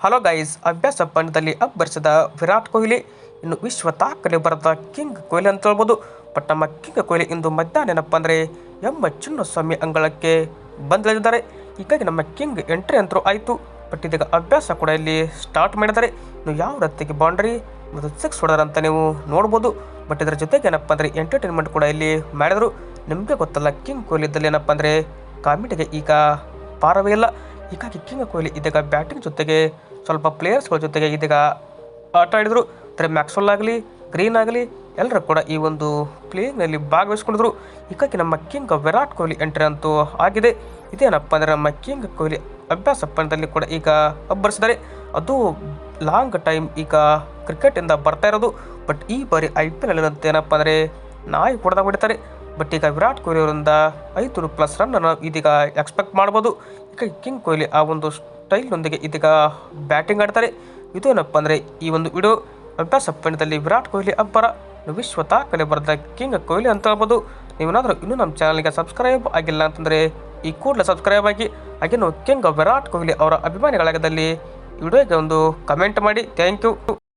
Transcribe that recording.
Hello guys ಅಭ್ಯಾಸ ಪಂದ್ಯದಲ್ಲಿ ಅಬ್ಬರಿಸಿದ ವಿರಾಟ್ ಕೊಹ್ಲಿ ಇನ್ನು ವಿಶ್ವ ತಾಕಲೆ ಬರೆದ ಕಿಂಗ್ ಕೊಹ್ಲಿ ಅಂತ ಹೇಳ್ಬೋದು ಬಟ್ ನಮ್ಮ ಕಿಂಗ್ ಕೊಹ್ಲಿ ಇಂದು ಮಧ್ಯಾಹ್ನ ಏನಪ್ಪ ಅಂದರೆ ಎಮ್ಮ ಚಿನ್ನಸ್ವಾಮಿ ಅಂಗಳಕ್ಕೆ ಬಂದಿದ್ದಾರೆ ಹೀಗಾಗಿ ನಮ್ಮ ಕಿಂಗ್ ಎಂಟ್ರಿ ಅಂತರೂ ಆಯಿತು ಬಟ್ ಇದೀಗ ಅಭ್ಯಾಸ ಕೂಡ ಇಲ್ಲಿ ಸ್ಟಾರ್ಟ್ ಮಾಡಿದ್ದಾರೆ ಇನ್ನು ಯಾವ ರೀತಿಗೆ ಬೌಂಡ್ರಿ ಮತ್ತು ಸಿಕ್ಸ್ ಹೊಡೆದಾರೆ ಅಂತ ನೀವು ನೋಡ್ಬೋದು ಬಟ್ ಇದರ ಜೊತೆಗೆ ಏನಪ್ಪ ಅಂದರೆ ಎಂಟರ್ಟೈನ್ಮೆಂಟ್ ಕೂಡ ಇಲ್ಲಿ ಮಾಡಿದರು ನಿಮಗೆ ಗೊತ್ತಲ್ಲ ಕಿಂಗ್ ಕೊಹ್ಲಿ ಇದ್ದಲ್ಲಿ ಏನಪ್ಪ ಅಂದರೆ ಕಾಮಿಡಿಗೆ ಈಗ ಪಾರವೇ ಇಲ್ಲ ಹೀಗಾಗಿ ಕಿಂಗ್ ಕೊಹ್ಲಿ ಇದೀಗ ಬ್ಯಾಟಿಂಗ್ ಜೊತೆಗೆ ಸ್ವಲ್ಪ ಪ್ಲೇಯರ್ಸ್ಗಳ ಜೊತೆಗೆ ಇದೀಗ ಆಟ ಆಡಿದರು. ಅಂದರೆ ಮ್ಯಾಕ್ಸ್ವೆಲ್ ಆಗಲಿ ಗ್ರೀನ್ ಆಗಲಿ ಎಲ್ಲರೂ ಕೂಡ ಈ ಒಂದು ಪ್ಲೇಯಿಂಗ್ನಲ್ಲಿ ಭಾಗವಹಿಸ್ಕೊಂಡಿದ್ರು. ಹೀಗಾಗಿ ನಮ್ಮ ಕಿಂಗ್ ವಿರಾಟ್ ಕೊಹ್ಲಿ ಎಂಟ್ರಿ ಅಂತೂ ಆಗಿದೆ. ಇದೇನಪ್ಪ ಅಂದರೆ ನಮ್ಮ ಕಿಂಗ್ ಕೊಹ್ಲಿ ಅಭ್ಯಾಸ ಪಂದ್ಯದಲ್ಲಿ ಕೂಡ ಈಗ ಅಬ್ಬರಿಸಿದ್ದಾರೆ. ಅದು ಲಾಂಗ್ ಟೈಮ್ ಈಗ ಕ್ರಿಕೆಟಿಂದ ಬರ್ತಾ ಇರೋದು. ಬಟ್ ಈ ಬಾರಿ ಐ ಪಿ ಎಲ್ ಏನಪ್ಪ ಅಂದರೆ ನಾಯಿ ಹೊಡೆದಾಗ ಹೊಡಿತಾರೆ. ಬಟ್ ಈಗ ವಿರಾಟ್ ಕೊಹ್ಲಿ ಅವರಿಂದ ಐದು ಪ್ಲಸ್ ರನ್ ಅನ್ನು ಇದೀಗ ಎಕ್ಸ್ಪೆಕ್ಟ್ ಮಾಡ್ಬೋದು. ಈಗ ಕಿಂಗ್ ಕೊಹ್ಲಿ ಆ ಒಂದು ಸ್ಟೈಲ್ನೊಂದಿಗೆ ಇದೀಗ ಬ್ಯಾಟಿಂಗ್ ಆಡ್ತಾರೆ. ಇದು ಏನಪ್ಪ ಅಂದರೆ ಈ ಒಂದು ವಿಡಿಯೋ ಅಭ್ಯಾಸ ಪಂದ್ಯದಲ್ಲಿ ವಿರಾಟ್ ಕೊಹ್ಲಿ ಅಬ್ಬರ. ವಿಶ್ವ ದಾಖಲೆ ಬರೆದ ಕಿಂಗ್ ಕೊಹ್ಲಿ ಅಂತ ಹೇಳ್ಬೋದು. ನೀವೇನಾದರೂ ಇನ್ನೂ ನಮ್ಮ ಚಾನಲ್ಗೆ ಸಬ್ಸ್ಕ್ರೈಬ್ ಆಗಿಲ್ಲ ಅಂತಂದರೆ ಈ ಕೂಡಲೇ ಸಬ್ಸ್ಕ್ರೈಬ್ ಆಗಿ ಹಾಗೆ ಕಿಂಗ್ ವಿರಾಟ್ ಕೊಹ್ಲಿ ಅವರ ಅಭಿಮಾನಿಗಳಾಗದಲ್ಲಿ ವಿಡಿಯೋಗೆ ಒಂದು ಕಮೆಂಟ್ ಮಾಡಿ. Thank you